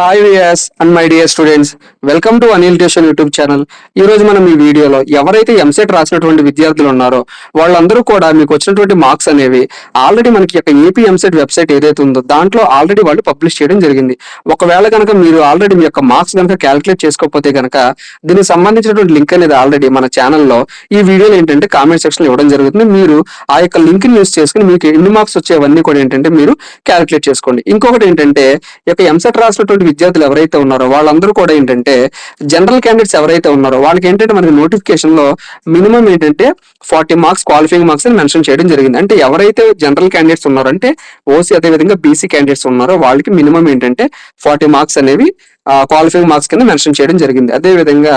Hi viewers and my dear students welcome to Anil tuition YouTube channel ఈ రోజు మనం ఈ వీడియోలో ఎవరైతే ఎంసెట్ రాసినటువంటి విద్యార్థులు ఉన్నారో వాళ్ళందరూ కూడా మీకు వచ్చినటువంటి మార్క్స్ అనేవి ఆల్రెడీ మనకి యొక్క ఏపీ ఎంసెట్ వెబ్సైట్ ఏదైతే ఉందో దాంట్లో ఆల్రెడీ వాళ్ళు పబ్లిష్ చేయడం జరిగింది. ఒకవేళ కనుక మీరు ఆల్రెడీ మీ యొక్క మార్క్స్ కనుక క్యాలిక్యులేట్ చేసుకోకపోతే కనుక దీనికి సంబంధించినటువంటి లింక్ అనేది ఆల్రెడీ మన ఛానల్లో ఈ వీడియోలో ఏంటంటే కామెంట్ సెక్షన్ ఇవ్వడం జరుగుతుంది. మీరు ఆ యొక్క లింక్ని యూస్ చేసుకుని మీకు ఎన్ని మార్క్స్ వచ్చేవన్నీ కూడా ఏంటంటే మీరు క్యాలిక్యులేట్ చేసుకోండి. ఇంకొకటి ఏంటంటే ఈ యొక్క ఎంసెట్ రాసినటువంటి విద్యార్థులు ఎవరైతే ఉన్నారో వాళ్ళందరూ కూడా ఏంటంటే జనరల్ క్యాండిడేట్స్ ఎవరైతే ఉన్నారో వాళ్ళకి ఏంటంటే మనకి నోటిఫికేషన్లో మినిమం ఏంటంటే ఫార్టీ మార్క్స్ క్వాలిఫైయింగ్ మార్క్స్ అని మెన్షన్ చేయడం జరిగింది. అంటే ఎవరైతే జనరల్ క్యాండిడేట్స్ ఉన్నారో అంటే ఓసీ అదేవిధంగా బీసీ క్యాండిడేట్స్ ఉన్నారో వాళ్ళకి మినిమం ఏంటంటే ఫార్టీ మార్క్స్ అనేవి క్వాలిఫైయింగ్ మార్క్స్ కింద మెన్షన్ చేయడం జరిగింది. అదే విధంగా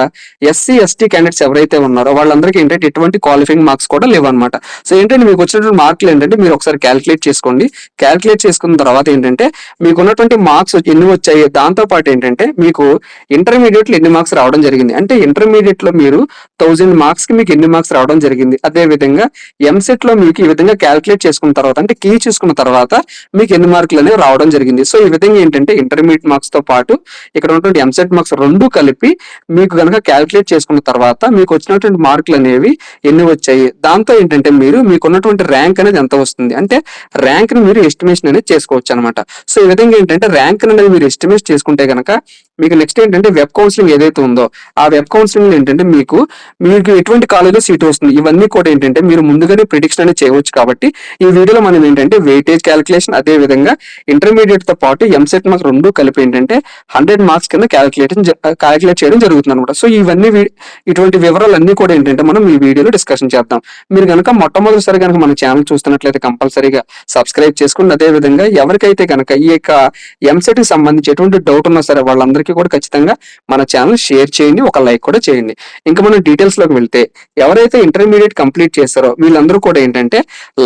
ఎస్సీ ఎస్టీ క్యాండిడేట్స్ ఎవరైతే ఉన్నారో వాళ్ళందరికీ ఏంటంటే ఎటువంటి క్వాలిఫైయింగ్ మార్క్స్ కూడా లేవు అనమాట సో ఏంటంటే మీకు వచ్చినటువంటి మార్కులు ఏంటంటే మీరు ఒకసారి క్యాలిక్యులేట్ చేసుకోండి. క్యాలిక్యులేట్ చేసుకున్న తర్వాత ఏంటంటే మీకు ఉన్నటువంటి మార్క్స్ ఎన్ని వచ్చాయి? దాంతో పాటు ఏంటంటే మీకు ఇంటర్మీడియట్లో ఎన్ని మార్క్స్ రావడం జరిగింది. అంటే ఇంటర్మీడియట్లో మీరు థౌజండ్ మార్క్స్కి మీకు ఎన్ని మార్క్స్ రావడం జరిగింది? అదే విధంగా ఎంసెట్లో మీకు ఈ విధంగా క్యాలిక్యులేట్ చేసుకున్న తర్వాత అంటే కీ చేసుకున్న తర్వాత మీకు ఎన్ని మార్కులు అనేవి రావడం జరిగింది. సో ఈ విధంగా ఏంటంటే ఇంటర్మీడియట్ మార్క్స్తో పాటు ఇక్కడ ఉన్నటువంటి ఎంసెట్ మార్క్స్ రెండు కలిపి మీకు కనుక క్యాలిక్యులేట్ చేసుకున్న తర్వాత మీకు వచ్చినటువంటి మార్కులు అనేవి ఎన్ని వచ్చాయి? దాంతో ఏంటంటే మీరు మీకు ఉన్నటువంటి ర్యాంక్ అనేది ఎంత వస్తుంది? అంటే ర్యాంక్ని మీరు ఎస్టిమేషన్ అనేది చేసుకోవచ్చు అనమాట సో ఈ విధంగా ఏంటంటే ర్యాంక్ అనేది మీరు ఎస్టిమేట్ చేసుకుంటే కనుక మీకు నెక్స్ట్ ఏంటంటే వెబ్ కౌన్సిలింగ్ ఏదైతే ఉందో ఆ వెబ్ కౌన్సిలింగ్ ఏంటంటే మీకు మీకు ఎటువంటి కాలేజీలో సీట్ వస్తుంది. ఇవన్నీ కూడా ఏంటంటే మీరు ముందుగానే ప్రిడిక్షన్ అనేది చేయవచ్చు కాబట్టి ఈ వీడియోలో మనం ఏంటంటే వెయిటేజ్ క్యాలిక్యులేషన్ అదే విధంగా ఇంటర్మీడియట్తో పాటు ఎంసెట్ మార్క్స్ రెండు కలిపి ఏంటంటే హండ్రెడ్ మార్క్స్ కింద క్యాలిక్యులేషన్ క్యాలిక్యులేట్ చేయడం జరుగుతుంది అనమాట సో ఇవన్నీ ఇటువంటి వివరాలు అన్ని కూడా ఏంటంటే మనం ఈ వీడియోలో డిస్కషన్ చేద్దాం. మీరు కనుక మొట్టమొదటిసారి కనుక మన ఛానల్ చూస్తున్నట్లయితే కంపల్సరీగా సబ్స్క్రైబ్ చేసుకోండి అదే విధంగా ఎవరికైతే కనుక ఈ యొక్క ఎంసెట్కి సంబంధించి ఎటువంటి డౌట్ ఉన్నా సరే వాళ్ళందరికీ కూడా ఖచ్చితంగా మన ఛానల్ షేర్ చేయండి ఒక లైక్ కూడా చేయండి. ఇంకా మనం డీటెయిల్స్లోకి వెళ్తే ఎవరైతే ఇంటర్మీడియట్ కంప్లీట్ చేస్తారో వీళ్ళందరూ కూడా ఏంటంటే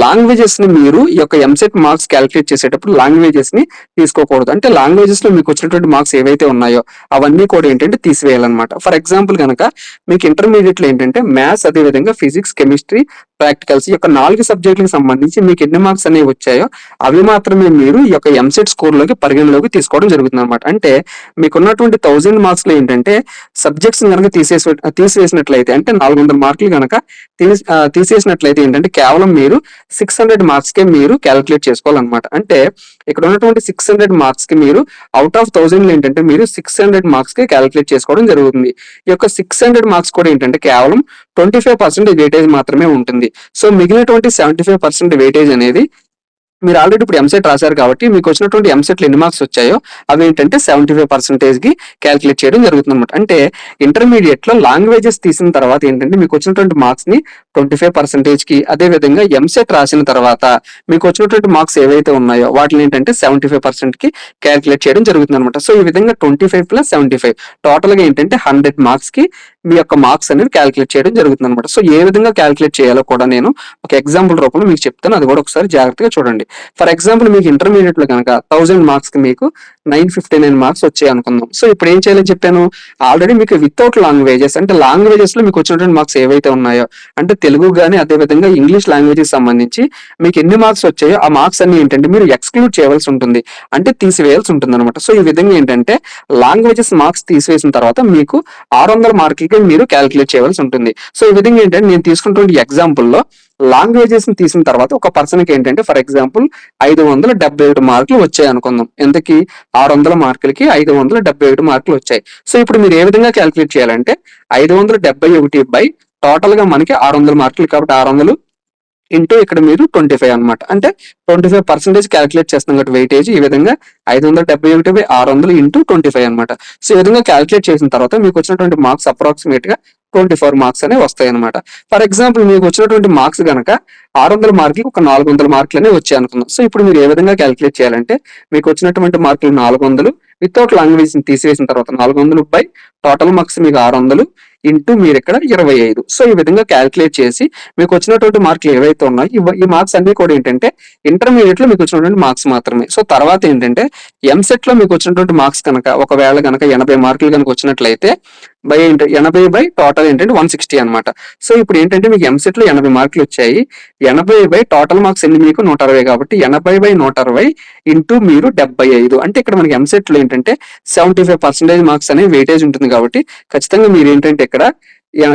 లాంగ్వేజెస్ని మీరు ఈ యొక్క ఎంసెట్ మార్క్స్ క్యాలిక్యులేట్ చేసేటప్పుడు లాంగ్వేజెస్ని తీసుకోకూడదు. అంటే లాంగ్వేజెస్లో మీకు వచ్చినటువంటి మార్క్స్ ఏవైతే ఉన్నాయో అవన్నీ కూడా ఏంటంటే తీసివేయాలన్నమాట. ఫర్ ఎగ్జాంపుల్ కనుక మీకు ఇంటర్మీడియట్లో ఏంటంటే మ్యాథ్స్ అదే విధంగా ఫిజిక్స్ కెమిస్ట్రీ ప్రాక్టికల్స్ ఈ యొక్క నాలుగు సబ్జెక్టులకు సంబంధించి మీకు ఎన్ని మార్క్స్ అనేవి వచ్చాయో అవి మాత్రమే మీరు ఈ యొక్క ఎంసెట్ స్కోర్లోకి పరిగణలోకి తీసుకోవడం జరుగుతుంది అనమాట అంటే మీకు ఉన్నటువంటి థౌజండ్ మార్క్స్లో ఏంటంటే సబ్జెక్ట్స్ కనుక తీసేసి తీసివేసినట్లయితే అంటే నాలుగు వందల మార్కులు కనుక తీసేసినట్లయితే ఏంటంటే కేవలం మీరు సిక్స్ హండ్రెడ్ మార్క్స్ కే మీరు క్యాలిక్యులేట్ చేసుకోవాలన్నమాట. అంటే ఇక్కడ ఉన్నటువంటి సిక్స్ హండ్రెడ్ మార్క్స్కి మీరు అవుట్ ఆఫ్ థౌసండ్ ఏంటంటే మీరు సిక్స్ హండ్రెడ్ మార్క్స్కి క్యాలిక్యులేట్ చేసుకోవడం జరుగుతుంది. ఈ యొక్క సిక్స్ హండ్రెడ్ మార్క్స్ కూడా ఏంటంటే కేవలం ట్వంటీ ఫైవ్ పర్సెంట్ వెయిటేజ్ మాత్రమే ఉంటుంది. సో మిగిలినటువంటి సెవెంటీ ఫైవ్ పర్సెంట్ వెయిటేజ్ అనేది మీరు ఆల్రెడీ ఇప్పుడు ఎంసెట్ రాశారు కాబట్టి మీకు వచ్చినటువంటి ఎంసెట్ ఎన్ని మార్క్స్ వచ్చాయో అవి ఏంటంటే సెవెంటీ ఫైవ్ పర్సెంటేజ్కి క్యాలిక్యులేట్ చేయడం జరుగుతుంది అనమాట అంటే ఇంటర్మీడియట్లో లాంగ్వేజెస్ తీసిన తర్వాత ఏంటంటే మీకు వచ్చినటువంటి మార్క్స్ని ట్వంటీ ఫైవ్ పర్సెంటేజ్కి అదే విధంగా ఎంసెట్ రాసిన తర్వాత మీకు వచ్చినటువంటి మార్క్స్ ఏవైతే ఉన్నాయో వాటిని ఏంటంటే సెవెంటీ ఫైవ్ పర్సెంట్కి క్యాలిక్యులేట్ చేయడం జరుగుతుంది అనమాట సో ఈ విధంగా twenty five plus seventy five టోటల్గా ఏంటంటే హండ్రెడ్ మార్క్స్కి మీ యొక్క మార్క్స్ అనేది క్యాలిక్యులేట్ చేయడం జరుగుతుంది అనమాట సో ఏ విధంగా క్యాలిక్యులేట్ చేయాలో కూడా నేను ఒక ఎగ్జాంపుల్ రూపంలో మీకు చెప్తాను. అది కూడా ఒకసారి జాగ్రత్తగా చూడండి. ఫర్ ఎగ్జాంపుల్ మీకు ఇంటర్మీడియట్లో కనుక థౌసండ్ మార్క్స్కి మీకు నైన్ ఫిఫ్టీ నైన్ మార్క్స్ వచ్చాయి అనుకుందాం. సో ఇప్పుడు ఏం చేయాలని చెప్పాను? ఆల్రెడీ మీకు వితౌట్ లాంగ్వేజెస్ అంటే లాంగ్వేజెస్లో మీకు వచ్చినటువంటి మార్క్స్ ఏవైతే ఉన్నాయో అంటే తెలుగు కానీ అదే విధంగా ఇంగ్లీష్ లాంగ్వేజెస్ సంబంధించి మీకు ఎన్ని మార్క్స్ వచ్చాయో ఆ మార్క్స్ అన్ని ఏంటంటే మీరు ఎక్స్క్లూడ్ చేయవలసి ఉంటుంది. అంటే తీసివేయాల్సి ఉంటుంది అనమాట సో ఈ విధంగా ఏంటంటే లాంగ్వేజెస్ మార్క్స్ తీసివేసిన తర్వాత మీకు ఆరు వందల మార్కులకి మీరు క్యాలిక్యులేట్ చేయవలసి ఉంటుంది. సో ఈ విధంగా ఏంటంటే నేను తీసుకున్నటువంటి ఎగ్జాంపుల్లో లాంగ్వేజెస్ని తీసిన తర్వాత ఒక పర్సన్కి ఏంటంటే ఫర్ ఎగ్జాంపుల్ ఐదు వందల డెబ్బై ఒకటి మార్కులు వచ్చాయి అనుకుందాం. ఎంతకి ఆరు వందల మార్కులకి ఐదు వందల డెబ్బై ఒకటి మార్కులు వచ్చాయి. సో ఇప్పుడు మీరు ఏ విధంగా క్యాలిక్యులేట్ చేయాలంటే ఐదు వందల డెబ్బై ఒకటి బై టోటల్గా మనకి ఆరు వందల మార్కులు కాబట్టి ఆరు వందలు ఇంటూ ఇక్కడ మీరు ట్వంటీ ఫైవ్ అనమాట అంటే ట్వంటీ ఫైవ్ పర్సెంటేజ్ క్యాలిక్యులేట్ చేస్తాం కాబట్టి వెయిటేజ్ ఈ విధంగా ఐదు వందల డెబ్బై ఒకటి బై ఆరు వందలు ఇంటూ ట్వంటీ ఫైవ్ అనమాట సో ఈ విధంగా క్యాలిక్యులేట్ చేసిన తర్వాత మీకు వచ్చినటువంటి మార్క్స్ అప్రాక్సిమేట్గా ట్వంటీ ఫోర్ మార్క్స్ అనేవి వస్తాయి అనమాట ఫర్ ఎగ్జాంపుల్ మీకు వచ్చినటువంటి మార్క్స్ కనుక ఆరు వందల మార్కులు ఒక నాలుగు వందల మార్కులు అనేవి వచ్చాయి అనుకుందాం. సో ఇప్పుడు మీరు ఏ విధంగా క్యాలిక్యులేట్ చేయాలంటే మీకు వచ్చినటువంటి మార్కులు నాలుగు వందలు వితౌట్ లాంగ్వేజ్ తీసివేసిన తర్వాత నాలుగు వందలు బై టోటల్ మార్క్స్ మీకు ఆరు వందలు ఇంటూ మీరు ఇక్కడ ఇరవై ఐదు. సో ఈ విధంగా క్యాలిక్యులేట్ చేసి మీకు వచ్చినటువంటి మార్కులు ఏవైతే ఉన్నాయో ఈ మార్క్స్ అన్ని కూడా ఏంటంటే ఇంటర్మీడియట్లో మీకు వచ్చినటువంటి మార్క్స్ మాత్రమే. సో తర్వాత ఏంటంటే ఎంసెట్లో మీకు వచ్చినటువంటి మార్క్స్ కనుక ఒకవేళ కనుక ఎనభై మార్కులు కనుక వచ్చినట్లయితే బై ఏంటి? ఎనభై బై టోటల్ ఏంటంటే వన్ సిక్స్టీ అనమాట సో ఇప్పుడు ఏంటంటే మీకు ఎంసెట్లో ఎనభై మార్కులు వచ్చాయి. ఎనభై బై టోటల్ మార్క్స్ ఎన్ని మీకు? నూట అరవై కాబట్టి ఎనభై బై నూట అరవై ఇంటూ మీరు డెబ్బై ఐదు. అంటే ఇక్కడ మనకి ఎంసెట్లో ఏంటంటే సెవెంటీ ఫైవ్ పర్సెంటేజ్ మార్క్స్ అనే వెయిటేజ్ ఉంటుంది కాబట్టి ఖచ్చితంగా మీరు ఏంటంటే ఇక్కడ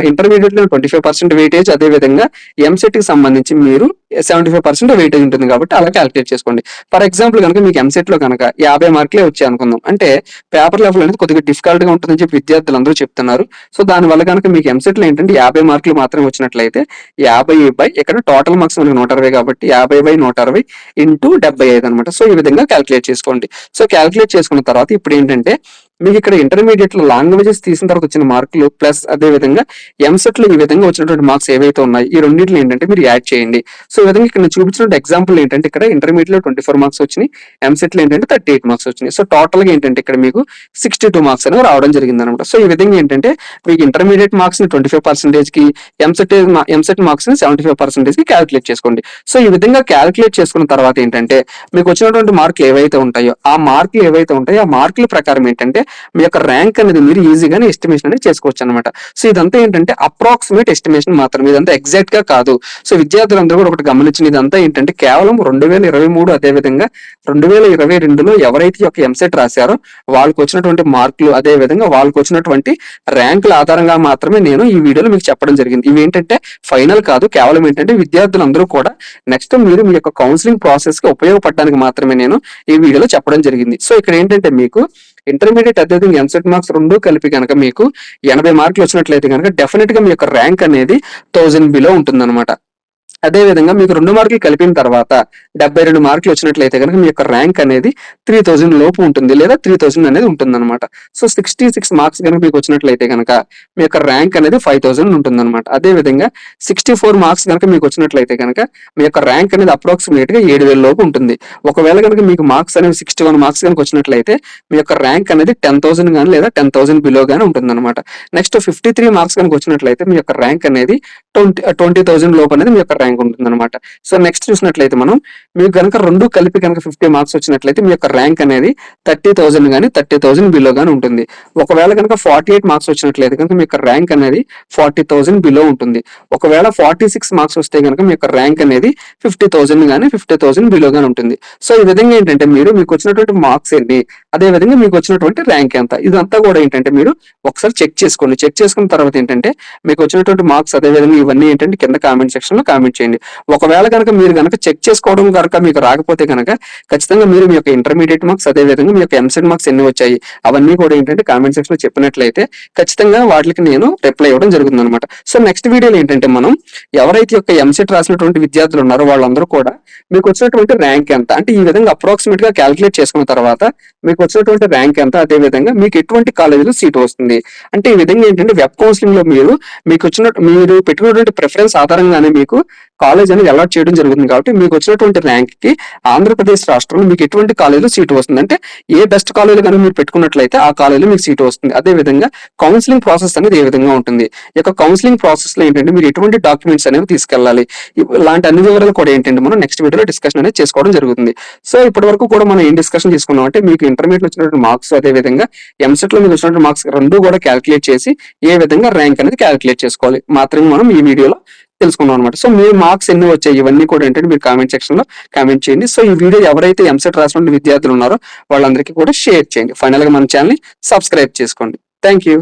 ఇంటర్మీడియట్లో ట్వంటీ ఫైవ్ పర్సెంట్ వెయిటేజ్ అదే విధంగా ఎంసెట్కి సంబంధించి మీరు సెవెంటీ ఫైవ్ పర్సెంట్ వెయిటేజ్ ఉంటుంది కాబట్టి అలా క్యాలిక్యులేట్ చేసుకోండి. ఫర్ ఎగ్జాంపుల్ కనుక మీకు ఎంసెట్లో కనుక యాభై మార్కులే వచ్చాయి అనుకుందాం. అంటే పేపర్ లెవెల్ అనేది కొద్దిగా డిఫికల్ట్గా ఉంటుందని చెప్పి విద్యార్థులు అందరూ చెప్తున్నారు. సో దాని వల్ల కనుక మీకు ఎంసెట్లో ఏంటంటే యాభై మార్కులు మాత్రమే వచ్చినట్లయితే యాభై బై ఇక్కడ టోటల్ మార్క్స్ మనకి నూట అరవై కాబట్టి యాభై బై నూట అరవై ఇంటూ డెబ్బై ఐదు అనమాట సో ఈ విధంగా క్యాలిక్యులేట్ చేసుకోండి. సో క్యాలిక్యులేట్ చేసుకున్న తర్వాత ఇప్పుడు ఏంటంటే మీకు ఇక్కడ ఇంటర్మీడియట్లో లాంగ్వేజెస్ తీసిన తర్వాత వచ్చిన మార్కులు ప్లస్ అదే విధంగా ఎంసెట్లో ఈ విధంగా వచ్చినటువంటి మార్క్స్ ఏవైతే ఉన్నాయి ఈ రెండింటిలో ఏంటంటే మీరు యాడ్ చేయండి. సో ఈ విధంగా ఇక్కడ చూపించిన ఎగ్జాంపుల్ ఏంటంటే ఇక్కడ ఇంటర్మీడియట్లో ట్వంటీ ఫోర్ మార్క్స్ వచ్చినాయి ఎంసెట్లో ఏంటంటే థర్టీ ఎయిట్ మార్క్స్ వచ్చినాయి. సో టోటల్గా ఏంటంటే ఇక్కడ మీకు సిక్స్టీ టూ మార్క్స్ అనేవి రావడం జరిగింది అనమాట సో ఈ విధంగా ఏంటంటే మీకు ఇంటర్మీడియట్ మార్క్స్ని ట్వంటీ ఫైవ్ పర్సెంటేజ్కి ఎంసెట్ ఎంసెట్ మార్క్స్ని సెవెంటీ ఫైవ్ పర్సెంటేజ్కి క్యాలిక్యులేట్ చేసుకోండి. సో ఈ విధంగా క్యాలిక్యులేట్ చేసుకున్న తర్వాత ఏంటంటే మీకు వచ్చినటువంటి మార్కులు ఏవైతే ఉంటాయో ఆ మార్కులు ఏవైతే ఉంటాయో ఆ మార్కుల ప్రకారం ఏంటంటే మీ యొక్క ర్యాంక్ అనేది మీరు ఈజీగానే ఎస్టిమేషన్ అనేది చేసుకోవచ్చు అనమాట సో ఇదంతా ఏంటంటే అప్రాక్సిమేట్ ఎస్టిమేషన్ మాత్రం ఇదంతా ఎగ్జాక్ట్గా కాదు. సో విద్యార్థులందరూ కూడా ఒకటి గమనించిన ఇదంతా ఏంటంటే కేవలం రెండు వేల ఇరవై మూడు అదే విధంగా రెండు వేల ఇరవై రెండులో ఎవరైతే యొక్క ఎంసెట్ రాశారో వాళ్ళకి వచ్చినటువంటి మార్కులు అదే విధంగా వాళ్ళకి వచ్చినటువంటి ర్యాంకుల ఆధారంగా మాత్రమే నేను ఈ వీడియోలో మీకు చెప్పడం జరిగింది. ఇవి ఏంటంటే ఫైనల్ కాదు. కేవలం ఏంటంటే విద్యార్థులందరూ కూడా నెక్స్ట్ మీరు మీ యొక్క కౌన్సిలింగ్ ప్రాసెస్కి ఉపయోగపడడానికి మాత్రమే నేను ఈ వీడియోలో చెప్పడం జరిగింది. సో ఇక్కడ ఏంటంటే మీకు ఇంటర్మీడియట్ అత్యధిక ఎంసెట్ మార్క్స్ రెండు కలిపి కనుక మీకు ఎనభై మార్కులు వచ్చినట్లయితే కనుక డెఫినెట్గా మీ యొక్క ర్యాంక్ అనేది థౌజండ్ బిలో ఉంటుందన్నమాట. అదే విధంగా మీకు రెండు మార్కులు కలిపిన తర్వాత డెబ్బై రెండు మార్కులు వచ్చినట్లయితే కనుక మీ యొక్క ర్యాంక్ అనేది త్రీ థౌజండ్ లోపు ఉంటుంది లేదా త్రీ థౌజండ్ అనేది ఉంటుంది అనమాట సో సిక్స్టీ సిక్స్ మార్క్స్ కనుక మీకు వచ్చినట్లయితే కనుక మీ యొక్క ర్యాంక్ అనేది ఫైవ్ థౌసండ్ ఉంటుంది అనమాట అదే విధంగా సిక్స్టీ ఫోర్ మార్క్స్ కనుక మీకు వచ్చినట్లయితే కనుక మీ యొక్క ర్యాంక్ అనేది అప్రాక్సిమేట్గా ఏడు వేల లోపు ఉంటుంది. ఒకవేళ కనుక మీకు మార్క్స్ అనేవి సిక్స్టీ వన్ మార్క్స్ కనుక వచ్చినట్లయితే మీ యొక్క ర్యాంక్ అనేది టెన్ థౌసండ్ కానీ లేదా టెన్ థౌసండ్ బిలో కానీ ఉంటుంది అనమాట నెక్స్ట్ ఫిఫ్టీ త్రీ మార్క్స్ కనుక వచ్చినట్లయితే మీ యొక్క ర్యాంక్ అనేది ట్వంటీ ట్వంటీ థౌసండ్ లోపు అనేది మీ యొక్క ర్యాంక్ ఉంటుంది అనమాట సో నెక్స్ట్ చూసినట్లయితే మనం మీకు కనుక రెండు కలిపి కనుక ఫిఫ్టీ మార్క్స్ వచ్చినట్లయితే మీ యొక్క ర్యాంక్ అనేది థర్టీ థౌసండ్ కానీ థర్టీ థౌసండ్ బిలో కానీ ఉంటుంది. ఒకవేళ కనుక ఫార్టీ ఎయిట్ మార్క్స్ వచ్చినట్లయితే కనుక మీ యొక్క ర్యాంక్ అనేది ఫార్టీ థౌసండ్ బిలో ఉంటుంది. ఒకవేళ ఫార్టీ సిక్స్ మార్క్స్ వస్తే కనుక మీ యొక్క ర్యాంక్ అనేది ఫిఫ్టీ థౌసండ్ కానీ ఫిఫ్టీ థౌసండ్ బిలో కానీ ఉంటుంది. సో ఈ విధంగా ఏంటంటే మీరు మీకు వచ్చినటువంటి మార్క్స్ ఎన్ని అదే విధంగా మీకు వచ్చినటువంటి ర్యాంక్ ఎంత? ఇదంతా కూడా ఏంటంటే మీరు ఒకసారి చెక్ చేసుకోండి. చెక్ చేసుకున్న తర్వాత ఏంటంటే మీకు వచ్చినటువంటి మార్క్స్ అదే విధంగా ఇవన్నీ ఏంటంటే కింద కామెంట్ సెక్షన్లో కామెంట్ చేయండి. ఒకవేళ కనుక మీరు కనుక చెక్ చేసుకోవడం కనుక మీకు రాకపోతే కనుక ఖచ్చితంగా మీరు మీ యొక్క ఇంటర్మీడియట్ మార్క్స్ అదే విధంగా మీ యొక్క ఎంసెట్ మార్క్స్ ఎన్ని వచ్చాయి అవన్నీ కూడా ఏంటంటే కామెంట్ సెక్షన్లో చెప్పినట్లయితే ఖచ్చితంగా వాటికి నేను రిప్లై ఇవ్వడం జరుగుతుంది అనమాట సో నెక్స్ట్ వీడియోలో ఏంటంటే మనం ఎవరైతే యొక్క ఎంసెట్ రాసినటువంటి విద్యార్థులు ఉన్నారో వాళ్ళందరూ కూడా మీకు వచ్చినటువంటి ర్యాంక్ ఎంత? అంటే ఈ విధంగా అప్రాక్సిమేట్గా క్యాలిక్యులేట్ చేసుకున్న తర్వాత మీకు వచ్చినటువంటి ర్యాంక్ ఎంత? అదే విధంగా మీకు ఎటువంటి కాలేజీలో సీట్ వస్తుంది? అంటే ఈ విధంగా ఏంటంటే వెబ్ కౌన్సిలింగ్లో మీరు మీకు వచ్చిన మీరు పెట్టుకున్నటువంటి ప్రిఫరెన్స్ ఆధారంగానే మీకు కాలేజ్ అనేది అలాట్ చేయడం జరుగుతుంది కాబట్టి మీకు వచ్చినటువంటి ర్యాంక్కి ఆంధ్రప్రదేశ్ రాష్ట్రంలో మీకు ఎటువంటి కాలేజీలో సీటు వస్తుంది. అంటే ఏ బెస్ట్ కాలేజ్ కనుక మీరు పెట్టుకున్నట్లయితే ఆ కాలేజీలో మీకు సీటు వస్తుంది. అదే విధంగా కౌన్సిలింగ్ ప్రాసెస్ అనేది ఏ విధంగా ఉంటుంది? ఈ యొక్క కౌన్సిలింగ్ ప్రాసెస్లో ఏంటంటే మీరు ఎటువంటి డాక్యుమెంట్స్ అనేవి తీసుకెళ్ళాలి? ఇలాంటి అన్ని వివరాలు కూడా ఏంటంటే మనం నెక్స్ట్ వీడియోలో డిస్కషన్ అనేది చేసుకోవడం జరుగుతుంది. సో ఇప్పటి వరకు కూడా మనం ఏం డిస్కషన్ తీసుకున్నాం అంటే మీకు ఇంటర్మీడియట్ వచ్చినటువంటి మార్క్స్ అదే విధంగా ఎంసెట్లో మీకు వచ్చినటువంటి మార్క్స్ రెండు కూడా క్యాలిక్యులేట్ చేసి ఏ విధంగా ర్యాంక్ అనేది క్యాలిక్యులేట్ చేసుకోవాలి. మాత్రమే మనం ఈ వీడియోలో తెలుసుకున్నాం అనమాట సో మీ మార్క్స్ ఎన్ని వచ్చాయి? ఇవన్నీ కూడా ఏంటంటే మీరు కామెంట్ సెక్షన్లో కామెంట్ చేయండి. సో ఈ వీడియో ఎవరైతే ఎంసెట్ రాసిన విద్యార్థులు ఉన్నారో వాళ్ళందరికీ కూడా షేర్ చేయండి. ఫైనల్గా మన ఛానల్ని సబ్స్క్రైబ్ చేసుకోండి. Thank you